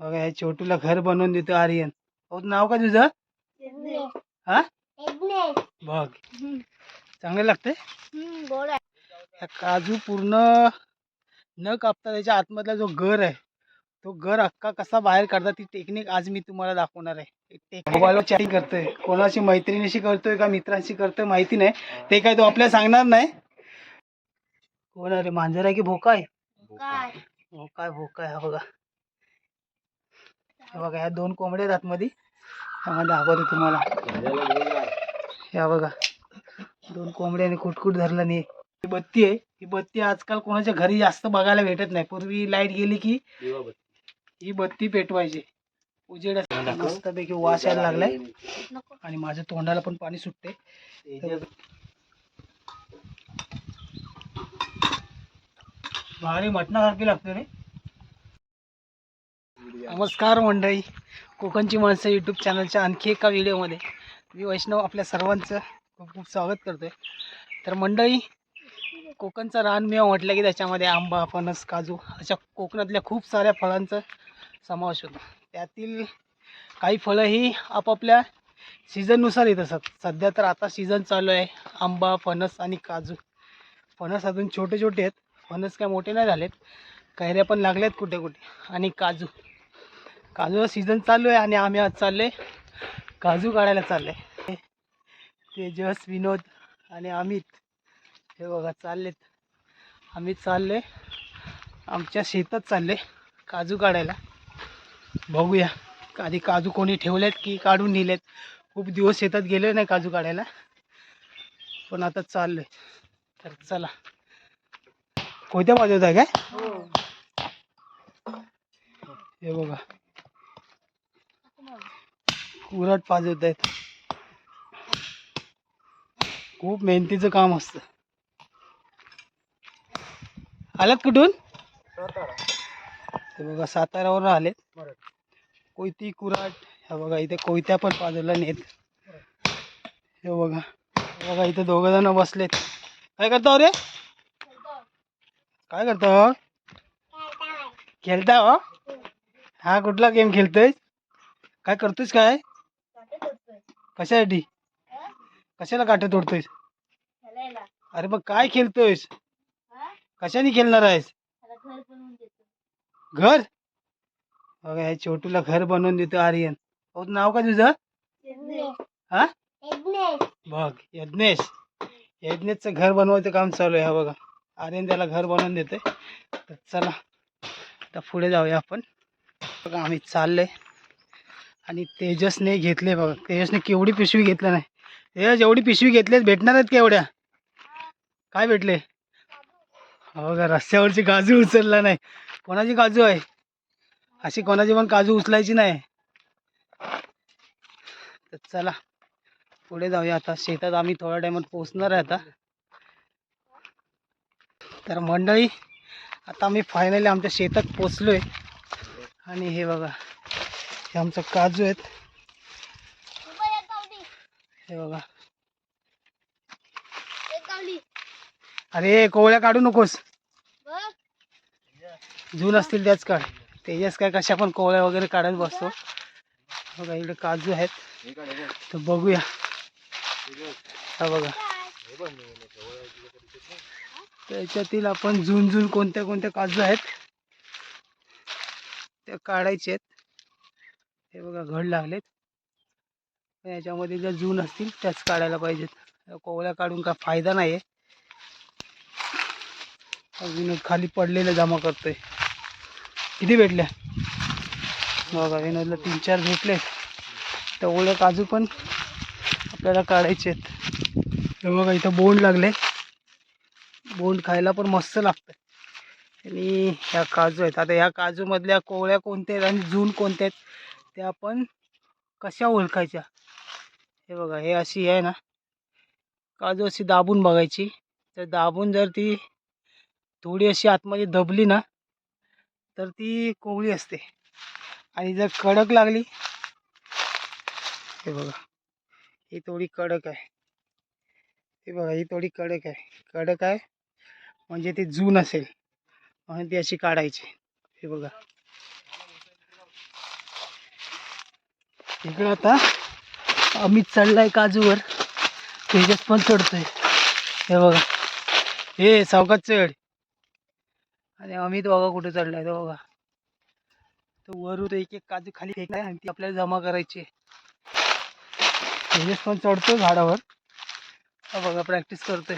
बघा या छोटूला घर बनवून देतो आर्यन. हो नाव का तुझं? हा? बघ. चांगलं लागतंय? या काजू पूर्ण न कापता त्याच्या आतमधला जो गर आहे तो गर अख्खा कसा बाहेर काढतात ती टेक्निक आज मी तुम्हाला दाखवणार आहे. मोबाईलवर चॅटिंग करतोय. कोणाशी मैत्रिणीशी करतोय का मित्रांशी करतोय माहिती नाही. ते काय तो आपल्याला सांगणार नाही. कोण अरे मांजर आहे की भोका आहे? भोका आहे. भोका आहे बघा. बघा ह्या दोन कोंबड्या आहेत आतमध्ये. ह्यामध्ये दाखवतो तुम्हाला. ह्या बघा दोन कोंबड्याने कुटकुट धरलं नाही ही बत्ती आहे. ही बत्ती आजकाल कोणाच्या घरी जास्त बघायला भेटत नाही. पूर्वी लाइट गेली की ही बत्ती पेटवायची. उजेड मस्तपैकी वास यायला लागलाय. आणि माझ्या तोंडाला पण पाणी सुटते भारी मटणासारखी लागते रे. नमस्कार मंडळी. कोकणची माणसं यूट्यूब चॅनलच्या आणखी एका व्हिडिओमध्ये मी वैष्णव आपल्या सर्वांचं खूप खूप स्वागत करतोय. तर मंडळी कोकणचं रानमेवा म्हटलं की त्याच्यामध्ये आंबा फणस काजू अशा कोकणातल्या खूप साऱ्या फळांचा समावेश होतो. त्यातील काही फळं ही आपापल्या सीझननुसार येत असतात. सध्या तर आता सीझन चालू आहे. आंबा फणस आणि काजू. फणस अजून छोटे छोटे आहेत. फणस काय मोठे नाही झालेत. कैऱ्या पण लागल्यात कुठे कुठे आणि काजू. काजूचा सीझन चालू आहे आणि आम्ही आज चाललो काजू काढायला चाललो तेजस विनोद आणि अमित हे बघा चाललेत. आम्ही चालले आमच्या शेतात चालले काजू काढायला. बघूया आधी काजू कोणी ठेवलेत की काढून नेलेत. खूप दिवस शेतात गेले नाही काजू काढायला. पण आता चाललोय. तर चला. कोणत्या बाजूत आहे काय? हे बघा. कुरट पाजवत आहेत. खूप मेहनतीचं काम असतं. आलात कुठून? हे बघा साताऱ्यावरून आलेत. कोयती कुराट ह्या बघा इथे कोयत्या पण पाजवल्या नेत हे बघा बघा इथे दोघ जण बसलेत. काय करता अरे रे? काय करतो हो? खेळता हो? हा? कुठला गेम खेळतोय काय करतोयस काय? कशासाठी? कशाला काटे तोडतोयस? अरे मग काय खेळतोयस? कशाने खेळणार आहेस? घर बघा या छोटूला घर बनवून देतो आर्यन. हो नाव का तुझं? हा? बघ यज्ञेश. यज्ञेशचं घर बनवायचं काम चालू आहे बघा. आर्यन त्याला घर बनवून देते तर चला आता पुढे जाऊया आपण. बघा आम्ही चाललोय. आणि तेजसने घेतले बघा तेजसने केवढी पिशवी घेतल्या नाही. तेजस एवढी पिशवी घेतली भेटणार आहेत का एवढ्या? काय भेटले? हो का रस्त्यावरची काजू उचलला नाही. कोणाची काजू आहे? अशी कोणाची पण काजू उचलायची नाही. तर चला पुढे जाऊया आता. शेतात आम्ही थोड्या टायमात पोहोचणार आहे आता. तर मंडळी आता आम्ही फायनली आमच्या शेतात पोचलो आहे आणि हे बघा. हे आमचं काजू आहेत. हे बघा. अरे कोवळ्या काढू नकोस. जून असतील त्याच काढ. तेजस काय कशा पण कोवळ्या वगैरे काढत बसतो. बघा इकडे काजू आहेत. तर बघूया. हा बघा. त्याच्यातील आपण जून जून कोणत्या कोणत्या काजू आहेत त्या काढायचे आहेत. हे बघा घड लागलेत. याच्यामध्ये ज्या जून असतील त्याच काढायला पाहिजेत. कोवळ्या काढून का फायदा नाही आहे अजून खाली पडलेलं जमा करतोय. किती भेटल्या? बघा विनोदला तीन चार भेटले. तर काजू पण आपल्याला काढायचे आहेत. बघा इथं बोंड लागले. बोंड खायला पण मस्त लागतं आणि ह्या काजू आहेत. आता ह्या काजूमधल्या कोवळ्या कोणत्या आहेत आणि जून कोणत्या आहेत त्या आपण कशा ओळखायच्या? हे बघा हे अशी आहे ना. काजू अशी दाबून बघायची. तर दाबून जर ती थोडी अशी आतमध्ये दबली ना तर ती कोवळी असते. आणि जर कडक लागली हे बघा ही थोडी कडक आहे. हे बघा ही थोडी कडक आहे. कडक आहे म्हणजे ती जून असेल म्हणून ती अशी काढायची. हे बघा. इकडं आता अमित चढलाय काजूवर. तेजस पण चढतोय. हे बघा. हे सावकात चढ. आणि अमित बघा कुठे चढलाय तो बघा. तो वरून एक एक काजू खाली फेकलाय आणि ती आपल्याला जमा करायची आहे. तेजस पण चढतो झाडावर. हा बघा प्रॅक्टिस करतोय.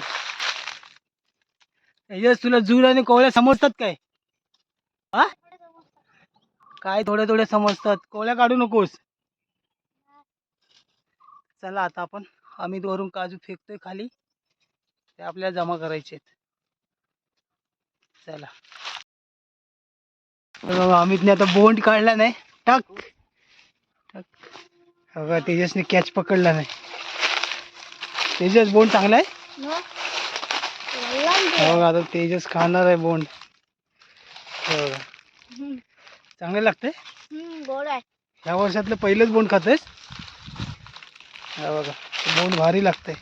तेजस तुला जूर आणि कोवळ्या समजतात काय? हा? काय थोड्या थोड्या समजतात? कोवळ्या काढू नकोस. चला आता आपण अमित वरून काजू फेकतोय खाली. ते आपल्याला जमा करायचे आहेत. चला. अमितने आता बोंड काढला नाही. टाक. टाक. हे बघा तेजसने कॅच पकडला नाही. तेजस बोंड चांगला आहे? बघा आता तेजस खाणार आहे बोंड. हे बघा. चांगले लागते गोड आहे. ह्या वर्षातलं पहिलंच बोंड खातेस हा बघा बोंड भारी लागते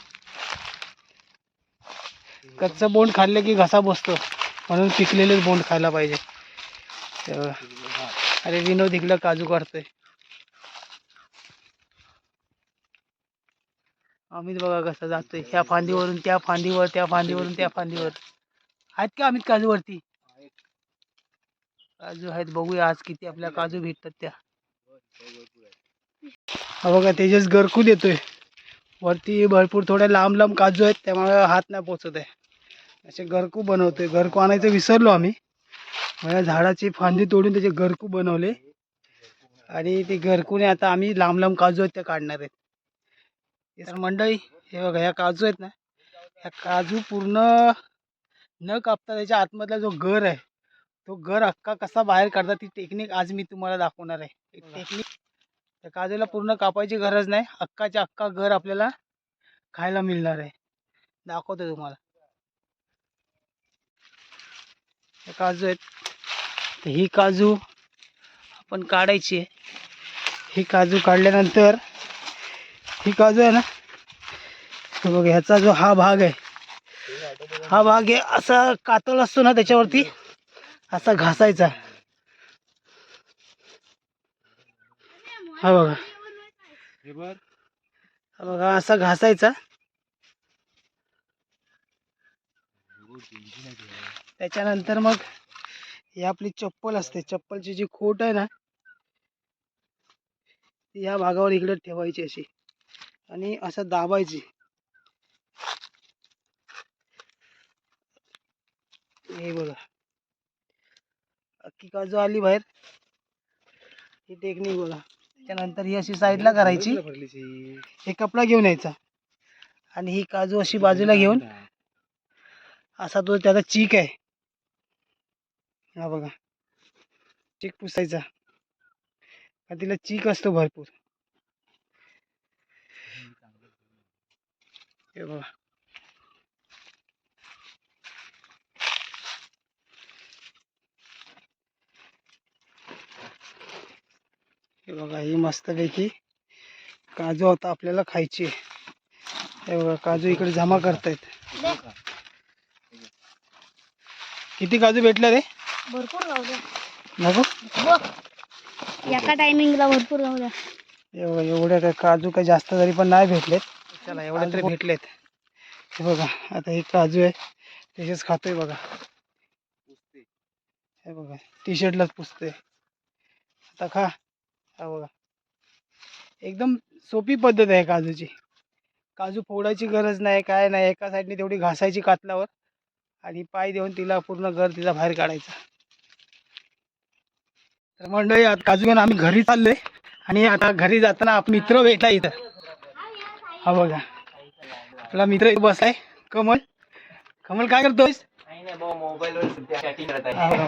कच्चं बोंड खाल्लं की घसा बसतो म्हणून पिकलेलेच बोंड खायला पाहिजे. अरे विनोद इकडं काजू काढतोय. अमित बघा कसा जातोय. ह्या फांदीवरून त्या फांदीवर त्या फांदीवरून त्या फांदीवर. आहेत का अमित काजूवरती? काजू आहेत बघूया आज किती आपल्या काजू भेटतात त्या. हा बघा तेजस गरकूल येतोय. वरती भरपूर थोड्या लांब लांब काजू आहेत त्यामुळे हात नाही पोचत आहे. असे गरकू बनवतोय. गरकू आणायचं विसरलो आम्ही. माझ्या झाडाची फांदी तोडून त्याचे गरकू बनवले. आणि ते गरकूने आता आम्ही लांब लांब काजू आहेत त्या काढणार आहेत. तर मंडळी हे बघा ह्या काजू आहेत ना ह्या काजू पूर्ण न कापता त्याच्या आतमधला जो गर आहे तो गर अख्खा कसा बाहेर काढतात ती टेक्निक आज मी तुम्हाला दाखवणार आहे. एक टेक्निक त्या काजूला पूर्ण कापायची गरज नाही. अक्काच्या अक्का घर आपल्याला खायला मिळणार आहे. दाखवतो तुम्हाला. हे काजू आहेत. तर ही काजू आपण काढायची आहे. ही काजू काढल्यानंतर ही काजू आहे ना बघ ह्याचा जो हा भाग आहे हा भाग आहे असा कातळ असतो ना त्याच्यावरती असा घासायचा. हा बघा. हा बघा. असा घासायचा. त्याच्यानंतर मग ही आपली चप्पल असते. चप्पलची जी खोट आहे ना ती या भागावर इकडे ठेवायची अशी. आणि असं दाबायची. हे बघा. अख्खी काजू आली बाहेर. ही टेक्निक बघा. त्यानंतर ही अशी साईडला करायची. हे कपडा घेऊन यायचा. आणि ही काजू अशी बाजूला घेऊन असा तो त्याचा चीक आहे. हा बघा. चीक पुसायचा. तिला चीक असतो भरपूर. हे बघा. हे बघा ही मस्तपैकी काजू आता आपल्याला खायची आहे. हे बघा काजू इकडे जमा करतायत. किती काजू भेटले रे? भरपूर एका टायमिंगला भरपूर राहू द्या. हे बघा एवढे काय काजू काय जास्त तरी पण नाही भेटलेत. चला एवढे तरी भेटलेत. हे बघा आता हे काजू आहे त्याचेच खातोय बघा. हे बघा टी शर्टलाच पुसतोय. आता खा. हा बघा. एकदम सोपी पद्धत आहे काजूची. काजू फोडायची गरज नाही काय नाही एका साईडने तेवढी घासायची कातलावर आणि पाय देऊन तिला पूर्ण घर तिला बाहेर काढायचा. तर मंडळी आता काजू घेऊन आम्ही घरी चाललोय आणि आता घरी जाताना आप मित्र भेटला इथं. हा बघा. आपला मित्र बस आहे कमल. कमल काय करतोयस?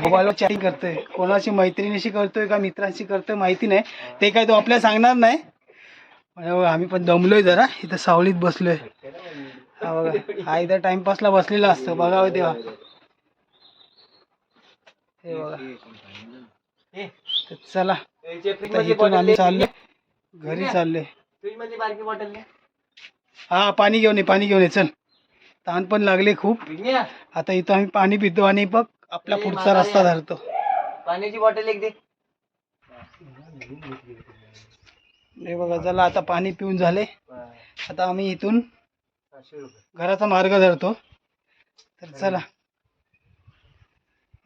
मोबाईलवर चॅटिंग करतोय. कोणाशी मैत्रिणीशी करतोय का मित्रांशी करतोय माहिती नाही. ते काय तो आपल्याला सांगणार नाही. आम्ही पण दमलोय जरा. इथं सावलीत बसलोय. हा बघा. हा इथं टाइमपासला बसलेला असतो. बघावं तेव्हा. हे बघा. चला. इथून आम्ही चाललोय. घरी चाललोय. हा पाणी घेऊन ये पाणी घेऊन ये. चल. तहान पण लागले खूप. आता इथं आम्ही पाणी पितो आणि बघ आपला पुढचा रस्ता धरतो. पाण्याची बॉटल एक दे. बघा चला आता पाणी पिऊन झाले. आता आम्ही इथून घराचा मार्ग धरतो. तर चला.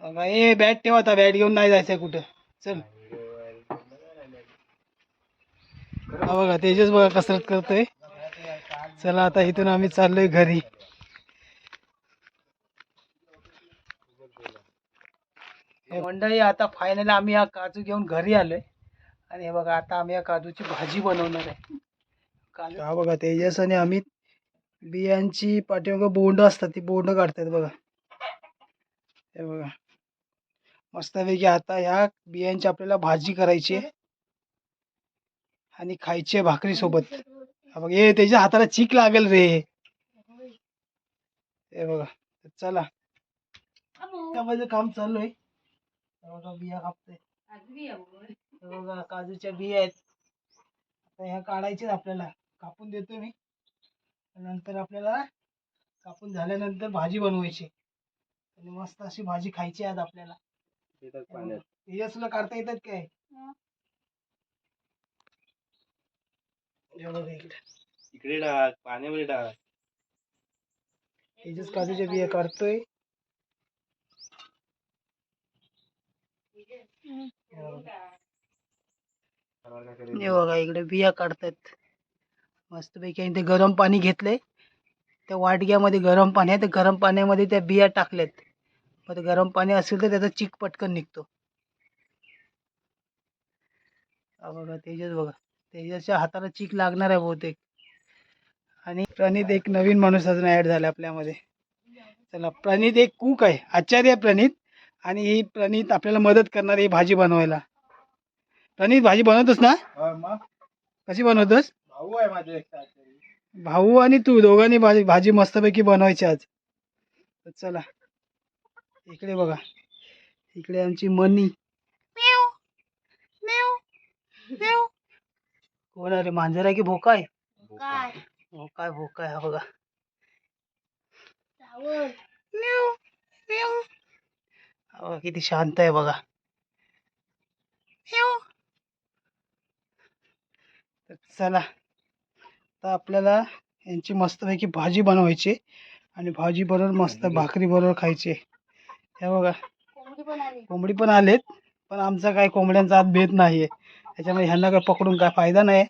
बघा ए बॅट ठेवा आता बॅट घेऊन नाही जायचंय कुठं. चल. हा बघा तेजस बघा कसरत करतोय. चला आता इथून आम्ही चाललोय घरी हे मंडळी आता फायनली आम्ही हा काजू घेऊन घरी आलोय. आणि हे बघा आता आम्ही या काजूची भाजी बनवणार आहे. काजू हा बघा तेजस आणि अमित बियांची पाठीमागं बोंड असतात ती बोंड काढतात बघा. हे बघा. मस्तपैकी आता ह्या बियांची आपल्याला भाजी करायची आहे. आणि खायची आहे भाकरी सोबत. हा बघ हे त्याच्या हाताला चीक लागेल रे. हे बघा चला. त्यामध्ये काम चालू आहे. हे बघा बिया कापते हे बघा काजूच्या बिया आहेत. आता ह्या काढायच्याच आपल्याला. कापून देतो मी. नंतर आपल्याला कापून झाल्यानंतर भाजी बनवायची. आणि मस्त अशी भाजी खायची आज आपल्याला. तेजसला काढता येतात काय? हे. इकडे. इकडे टाक पाण्यामध्ये टाक. तेजस काजूच्या बिया काढतोय. हे बघा इकडे बिया काढतात. मस्तपैकी आणि ते गरम पाणी घेतलंय. त्या वाटग्यामध्ये गरम पाणी आहे तर गरम पाण्यामध्ये त्या बिया टाकल्यात. मग ते गरम पाणी असेल तर त्याचा चिक पटकन निघतो. बघा तेजस बघा. तेजसच्या हाताला चिक लागणार आहे बहुतेक. आणि प्रणित एक नवीन माणूस अजून ऍड झाला आपल्यामध्ये. चला प्रणित एक कूक आहे. आचार्य आहे प्रणित. आणि ही प्रणित आपल्याला मदत करणार आहे ही भाजी बनवायला. प्रणित भाजी बनवतोस ना? मग? कशी बनवतोस? भाऊ आहे माझे. भाऊ आणि तू दोघांनी भाजी भाजी मस्तपैकी बनवायची आज. चला इकडे बघा. इकडे आमची मनी. कोण अरे मांजर आहे की भोका आहे? काय भोका आहे. भोका आहे हा बघा. किती शांत आहे बघा. तर चला. आता आपल्याला यांची मस्तपैकी भाजी बनवायची आणि भाजी बरोबर मस्त भाकरी बरोबर खायची. हे बघा. कोंबडी पण आलेत पण आमचा काय कोंबड्यांचा आत भेद नाहीये. त्याच्यामुळे ह्यांना काय पकडून काय फायदा नाही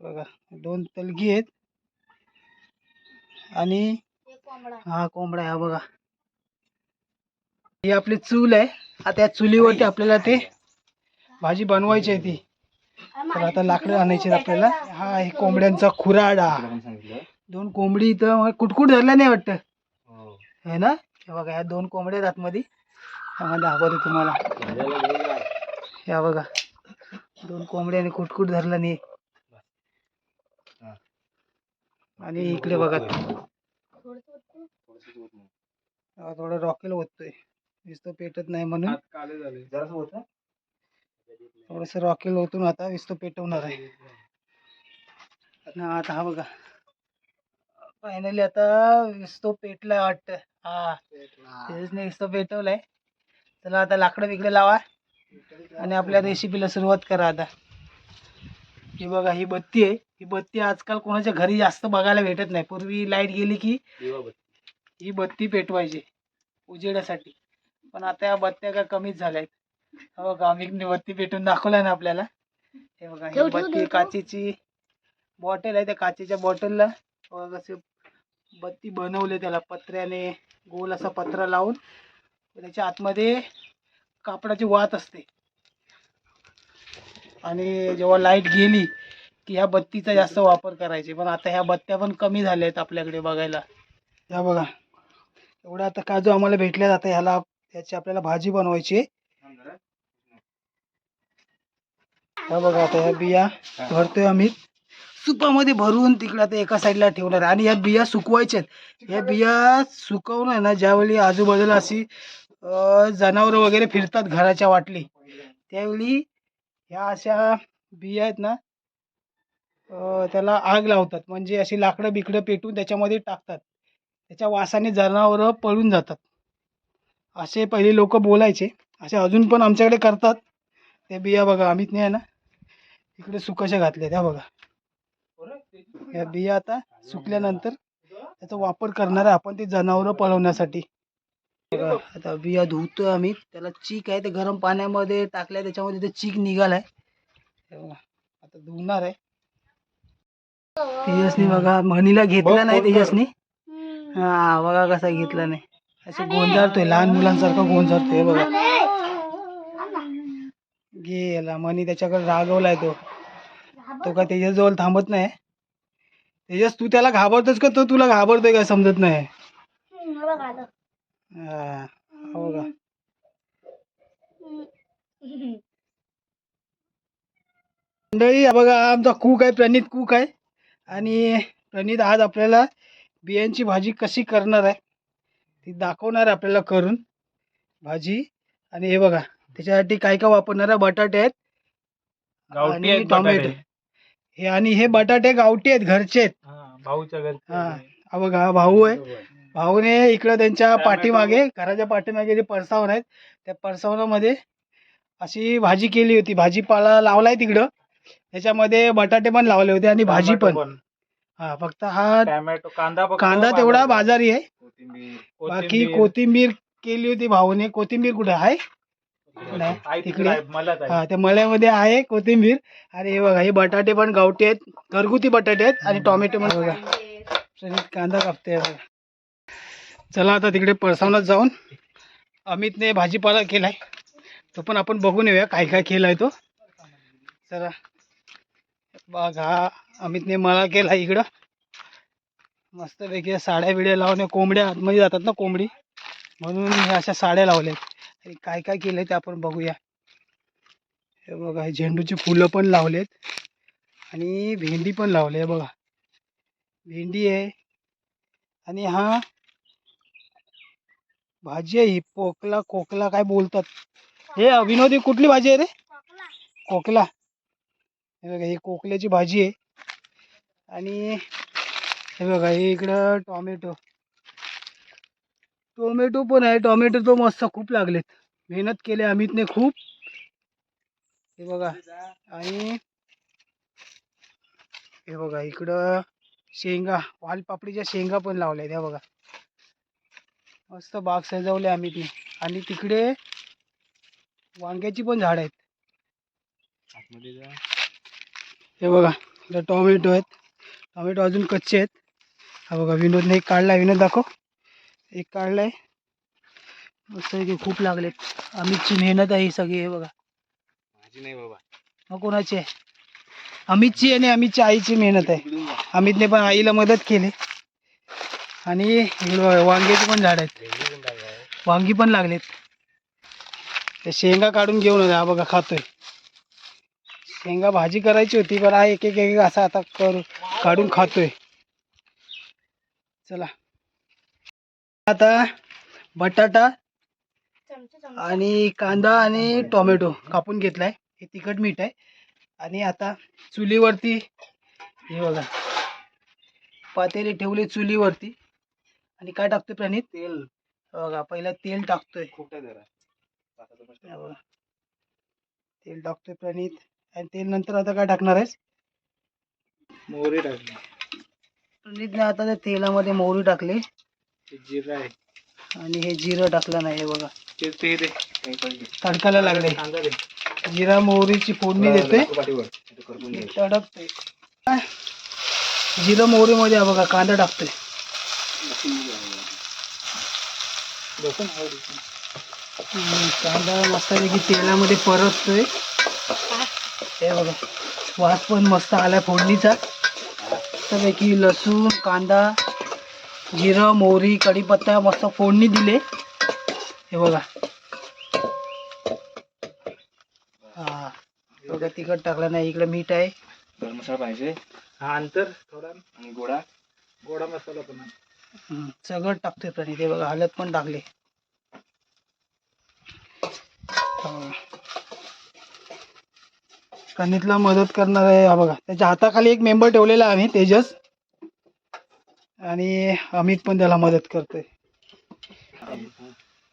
बघा दोन तलगी आहेत. आणि हा कोंबडा आहे हा बघा. ही आपली चूल आहे. आता या चुलीवरती आपल्याला ते भाजी बनवायची आहे ती. तर आता लाकडं आणायची आपल्याला. हा आहे कोंबड्यांचा खुराडा. दोन कोंबडी इथं कुटकुट धरल्या नाही वाटतं. हो. है ना? हे बघा ह्या दोन कोंबड्या आहेत आतमध्ये. दाखवतो तुम्हाला. या बघा. दोन कोंबड्याने कुटकुट धरला नाही. हा. आणि इकडे बघा. हा, थोडं रॉकेल ओततोय. नुसतं पेटत नाही म्हणून. हात काळे झाले. जरासं होतं थोडंसं रॉकेल ओतून आता नुसतं पेटवणार आहे. आणि आता हा बघा. फायनली आता नुसतं पेटलाय वाटतं. हा. तेच नाही नुसतं पेटवलंय. चला आता लाकडं बिकडे लावा. आणि आपल्या रेसिपीला सुरुवात करा आता. ही बघा ही बत्ती आहे. ही बत्ती आजकाल कोणाच्या घरी जास्त बघायला भेटत नाही. पूर्वी लाइट गेली की. ही बत्ती पेटवायची. उजेडासाठी. पण आता या बत्त्या काय कमीच झाल्या आहेत हो बघा आम्ही बत्ती पेटवून दाखवलाय ना आपल्याला. हे बघा ही बत्ती काचेची बॉटल आहे त्या काचेच्या बॉटलला कसे बत्ती बनवले त्याला पत्र्याने. गोल असा पत्रा लावून. त्याच्या आतमध्ये कापडाची वात असते. आणि जेव्हा लाइट गेली की ह्या बत्तीचा जास्त वापर करायचे. पण आता ह्या बत्त्या पण कमी झाल्या आहेत आपल्याकडे बघायला. या बघा. एवढा आता काजू आम्हाला भेटल्या जातं ह्याला याची आपल्याला भाजी बनवायची आहे. बघा आता ह्या बिया भरतोय आम्ही. सुपामध्ये भरून तिकडे आता एका साईडला ठेवणार आणि या बिया सुकवायच्या आहेत. या बिया सुकवून आहे ना ज्यावेळी आजूबाजूला अशी जनावरं वगैरे फिरतात घराच्या वाटली त्यावेळी ह्या अशा बिया आहेत ना त्याला आग लावतात. म्हणजे अशी लाकडं बिकडं पेटून त्याच्यामध्ये टाकतात. त्याच्या वासाने जनावरं पळून जातात. असे पहिले लोक बोलायचे. असे अजून पण आमच्याकडे करतात. ते बिया बघा अमितने आहे ना? इकडे सुकाशा घातल्या त्या बघा. या बिया आता सुकल्यानंतर त्याचा वापर करणार आहे आपण ते जनावरं पळवण्यासाठी. आता बिया धुतोय आम्ही. त्याला चीक आहे ते गरम पाण्यामध्ये टाकलाय त्याच्यामध्ये ते चीक निघालाय. आता धुणार आहे. तेजसनी बघा म्हणीला घेतला नाही तेजसनी. हा बघा कसा घेतला नाही. असं गोंजारतोय लहान मुलांसारखा गोंजारतोय हे बघा. गेला मनी त्याच्याकडे रागवलाय तो. तो का तेजस जवळ थांबत नाही. तेजस तू त्याला घाबरतोस का? तो तुला घाबरतोय काय समजत नाही. हा, हो का मंडळी बघा आमचा कूक आहे प्रणित कूक आहे. आणि प्रणित आज आपल्याला बियांची भाजी कशी करणार आहे? ती दाखवणार आहे आपल्याला करून भाजी. आणि हे बघा त्याच्यासाठी काय काय वापरणार आहे? बटाटे आहेत. आणि टोमॅटो. हे आणि हे बटाटे गावठी आहेत घरचे आहेत. हा, भाऊच्या घरी हा बघा हा भाऊ आहे. भाऊने इकडं त्यांच्या. पाठीमागे घराच्या पाठीमागे जे परसावन आहेत त्या परसावनामध्ये अशी भाजी केली होती. भाजीपाला लावलाय तिकडं. त्याच्यामध्ये बटाटे पण लावले होते आणि भाजी पण. हा फक्त हा टोमॅटो कांदा फक्त कांदा तेवढा. बाजारी आहे. कोथिंबीर बाकी कोथिंबीर. कोथिंबीर केली होती भाऊने. कोथिंबीर कुठे आहे? आहे, तिकडे. तिकडे. आहे, मलाच आहे. हा त्या मळ्यामध्ये आहे कोथिंबीर. आणि हे बघा हे बटाटे पण गावठी आहेत. घरगुती बटाटे आहेत आणि टोमॅटो पण बघा. कांदा कापते बघा. चला आता तिकडे पळसावनात जाऊन अमितने भाजीपाला केलाय. तो पण आपण बघून येऊया काय काय केलाय तो. चला. बघा अमितने मला केला इकडं. मस्तपैकी साड्या बिड्या लावण्या कोंबड्या आतमध्ये जातात ना कोंबडी. म्हणून ह्या अशा साड्या लावल्यात. आणि काय काय केलंय ते आपण बघूया. हे बघा हे झेंडूची फुलं पण लावलेत. आणि भेंडी पण लावली आहे बघा. भेंडी आहे. आणि हा भाजी आहे ही पोकला कोकला काय बोलतात? हे विनोदी कुठली भाजी आहे रे? कोकला हे बघा ही कोकल्याची भाजी आहे. आणि हे बघा हे इकडं टॉमॅटो. टोमॅटो पण आहे. टोमॅटो तो मस्त खूप लागलेत. मेहनत केली अमितने खूप. हे बघा. आणि हे बघा इकडं शेंगा वालपापडीच्या शेंगा पण लावल्या त्या बघा. मस्त बाग सजवले अमितने. आणि तिकडे वांग्याची पण झाड आहेत. हे बघा इकडे टोमॅटो आहेत. टोमॅटो अजून कच्चे आहेत. हा बघा विनोदने एक काढलाय. विनोद दाखव. एक काढलाय. मस्त पैकी खूप लागलेत. अमितची मेहनत आहे ही सगळी हे बघा. भाजी नाही बाबा. मग कोणाची आहे? अमितची आणि अमितच्या आईची मेहनत आहे. अमितने पण आईला मदत केली. आणि वांग्याची पण झाड आहेत. आहे. वांगी पण लागलेत. ते शेंगा काढून घेऊन हा बघा खातोय. शेंगा भाजी करायची होती पण हा एक एक एक असा आता कर काढून खातोय. चला. आता बटाटा आणि कांदा आणि टोमॅटो कापून घेतलाय. हे तिखट मीठ आहे. आणि आता चुलीवरती हे बघा. पातेले ठेवले चुलीवरती. आणि काय टाकतोय प्रणित तेल. बघा पहिला तेल टाकतोय. आहे. तेल टाकतोय प्रणित आणि तेल नंतर आता काय टाकणार आहेस? मोहरी टाकली प्रणितने आता त्या तेलामध्ये मोहरी टाकली. ते जिरं आहे. आणि हे जिरं टाकलं नाही हे बघा. ते ते दे. तडकाला लागले. कांदा दे जिरा मोहरीची फोडणी देतोय नको पाठीवर. इथं करपून दे. तडकतोय. काय? जिरं मोहरीमध्ये बघा कांदा टाकतोय. कांदा मस्तपैकी तेलामध्ये परततोय. हे बघा वास पण मस्त आलाय फोडणीचा. मस्तपैकी लसूण कांदा जिरं मोहरी कढीपत्ता मस्त फोडणी दिले. हे बघा. हा थोडं तिखट टाकलं नाही इकडे मीठ आहे. गरम मसाला पाहिजे. हा अंतर थोडा आणि गोडा. गोडा मसाला पण. सगळं टाकतोय प्रणित. हे बघा हळद पण टाकले. हा. प्रणितला मदत करणार आहे. हा बघा त्याच्या हाताखाली एक मेंबर ठेवलेला आहे आम्ही तेजस. आणि अमित पण त्याला मदत करतोय.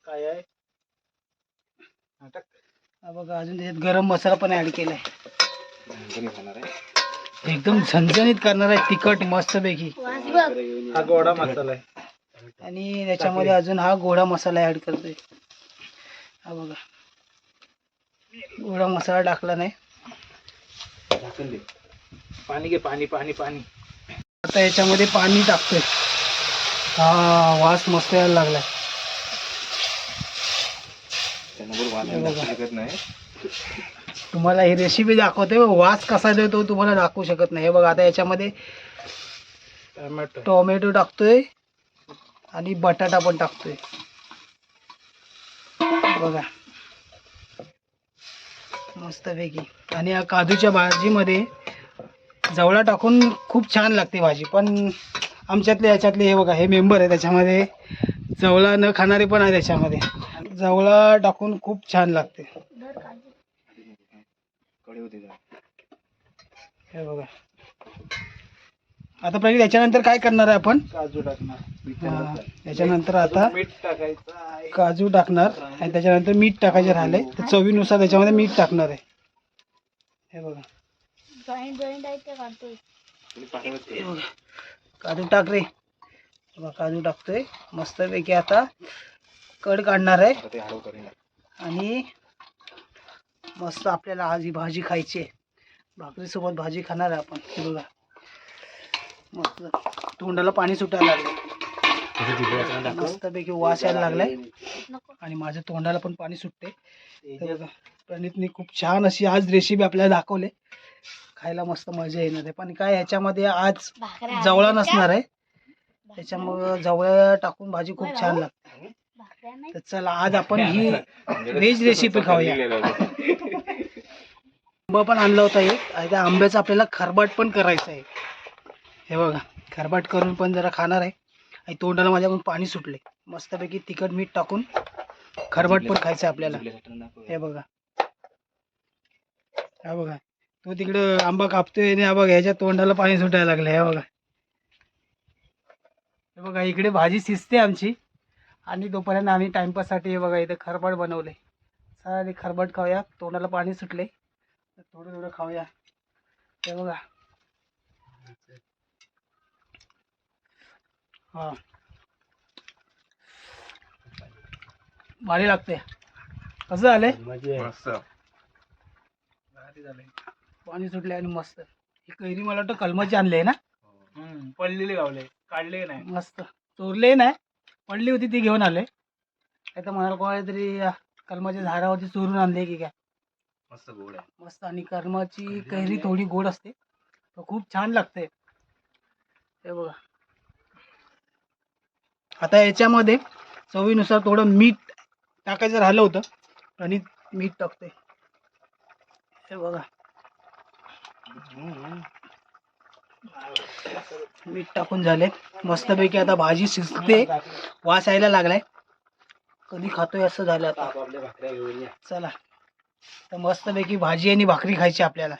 काय आहे? हा, बघा अजून त्याच्यात गरम मसाला पण ऍड केलाय. एकदम झणझणीत करणार आहे तिखट मस्तपैकी. हा गोडा मसाला आहे. आणि त्याच्यामध्ये अजून हा गोडा मसाला ऍड करतोय. हा बघा. गोडा मसाला टाकला नाही. दे पाणी घे पाणी पाणी पाणी. आता याच्यामध्ये पाणी टाकतोय. हा वास मस्त यायला लागलाय. तुम्हाला ही रेसिपी दाखवते वास कसा येतो तुम्हाला दाखवू शकत नाही. हे बघा आता याच्यामध्ये टोमॅटो. टोमॅटो टाकतोय आणि बटाटा पण टाकतोय. बघा. मस्तपैकी आणि या काजूच्या भाजीमध्ये जवळा टाकून खूप छान लागते भाजी. पण आमच्यातले याच्यातले हे बघा हे मेंबर आहे त्याच्यामध्ये. जवळा न खाणारे पण आहे त्याच्यामध्ये. जवळा टाकून खूप छान लागते. हे बघा. आता पहिले त्याच्यानंतर काय करणार आहे आपण? काजू टाकणार. हा. त्याच्यानंतर आता मीठ टाकायचं आहे. काजू टाकणार आणि त्याच्यानंतर मीठ टाकायचे राहिले. तर चवीनुसार त्याच्यामध्ये मीठ टाकणार आहे. हे बघा. जॉईंट जॉईंट ते काढतोय हे काजू टाक रे. हे बघा, काजू टाकतोय. मस्तपैकी आता कड काढणार आहे. आणि मस्त आपल्याला आज ही भाजी खायची आहे. भाकरीसोबत भाजी खाणार आहे आपण. हे बघा. मस्त. तोंडाला पाणी सुटायला लागलं मस्तपैकी वास यायला लागलाय. आणि माझ्या तोंडाला पण पाणी सुटते प्रणितने खूप छान अशी आज रेसिपी आपल्याला दाखवले. खायला मस्त मजा येणार आहे. पण काय ह्याच्यामध्ये आज जवळा नसणार आहे. त्याच्यामुळं जवळ टाकून भाजी खूप छान लागते. तर चला आज आपण ही व्हेज रेसिपी खाऊया. आंबा पण आणला होता एक. आणि त्या आंब्याचं आपल्याला खरबाट पण करायचं आहे. हे बघा खरबाट करून पण जरा खाणार आहे. आणि तोंडाला माझ्याकडून पाणी सुटले मस्तपैकी तिखट मीठ टाकून खरबाट पण खायचं आहे आपल्याला. हे बघा. हा बघा. तो तिकडं आंबा कापतोय आणि हा बघा ह्याच्या तोंडाला पाणी सुटायला लागलं हे बघा. हे बघा इकडे भाजी शिजते आमची. आणि तोपर्यंत आम्ही टाइमपाससाठी हे बघा इथे खरबट बनवले सारे खरबट खाऊया. तोंडाला पाणी सुटले थोडं थोडं खाऊया. हे बघा. हा. भारी लागते. कसं झालंय? मस्त. भारी झालंय. पाणी सुटले आणि मस्त. ही कैरी मला वाटतं कलमाची आणली आहे ना पडलेले गावले. काढले नाही? मस्त. चोरले नाही? पडली होती ती घेऊन आले. नाही तर मला कोणातरी कलमाच्या झाडावरती चोरून आणले की काय? मस्त गोड आहे. मस्त. आणि कर्माची कैरी थोडी गोड असते. तर खूप छान लागते. हे बघा. आता याच्यामध्ये चवीनुसार थोडं मीठ टाकायचं राहिलं होतं आणि मीठ टाकते. हे बघा. मीठ टाकून झाले. मस्तपैकी आता भाजी शिजते. वास यायला लागलाय. कधी खातोय असं झालं आता. चला. तर मस्तपैकी भाजी आणि भाकरी खायची आपल्याला.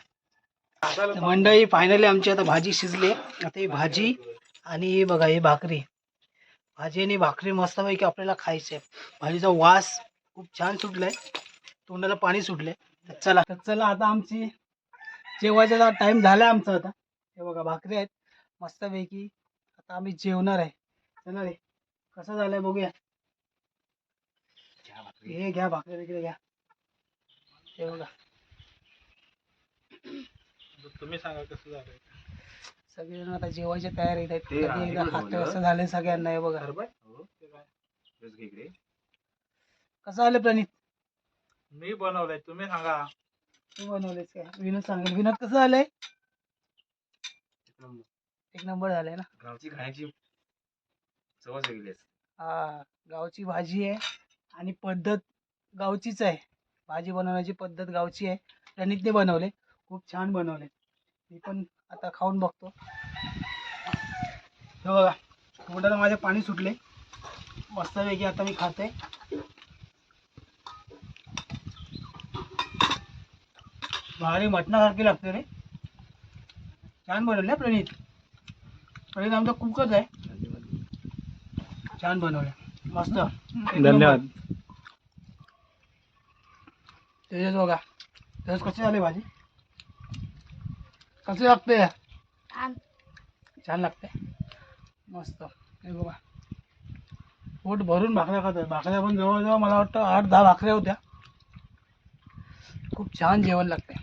मंडळी फायनली आमची आता भाजी शिजली. आता ही भाजी आणि हे बघा ही भाकरी. भाजी आणि भाकरी मस्तपैकी आपल्याला खायची भाजीचा वास खूप छान सुटलाय. तोंडाला पाणी सुटले तर चला. तर चला आता आमची जेवायचा टाइम झाला आमचा आता. हे बघा भाकरी आहेत. मस्तपैकी आता आम्ही जेवणार आहे. चला रे. कसं झालंय बघूया. हे घ्या भाकरी वगैरे घ्या. हे बघा. तुम्ही सांगा कसं झालं सगळेजण आता जेवायच्या तयारीत आहेत. ते कधी एकदा आहे बोललं. असं झालंय सगळ्यांना हे बघा. हो ते काय? तेच घे इकडे. कसं आलं प्रणित? मी बनवलंय. तुम्ही सांगा. तू बनवलेस काय? विनोद सांगेल. विनोद कसं झालंय? एक नंबर. झालंय ना? गावची खाण्याची चवच वेगळी असते हा गावची भाजी आहे आणि पद्धत गावचीच आहे. भाजी बनवण्याची पद्धत गावची आहे. प्रणितने बनवले खूप छान बनवले मी पण आता खाऊन बघतो. हे बघा तोंडाला माझे पाणी सुटले. मस्तपैकी आता मी खाते. भारी मटणासारखी लागते रे. छान बनवले प्रणित? प्रणित आमचा कुकच आहे. छान बनवले. मस्त. धन्यवाद. तेजस बघा तेजस कशी झाली भाजी? कसं लागते? छान. छान लागते. मस्त. हे बघा. पोट भरून भाकऱ्या खातात. भाकऱ्या पण जवळजवळ मला वाटतं आठ दहा भाकऱ्या होत्या. खूप छान जेवण लागते.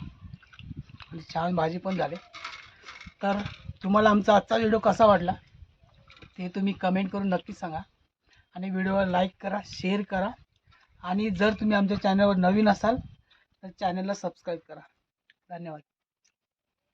आणि छान भाजी पण झाली. तर तुम्हाला आमचा आजचा व्हिडिओ कसा वाटला ते तुम्ही कमेंट करून नक्कीच सांगा. आणि व्हिडिओला लाईक करा शेअर करा. आणि जर तुम्ही आमच्या चॅनलवर नवीन असाल तर चॅनलला सबस्क्राईब करा. धन्यवाद.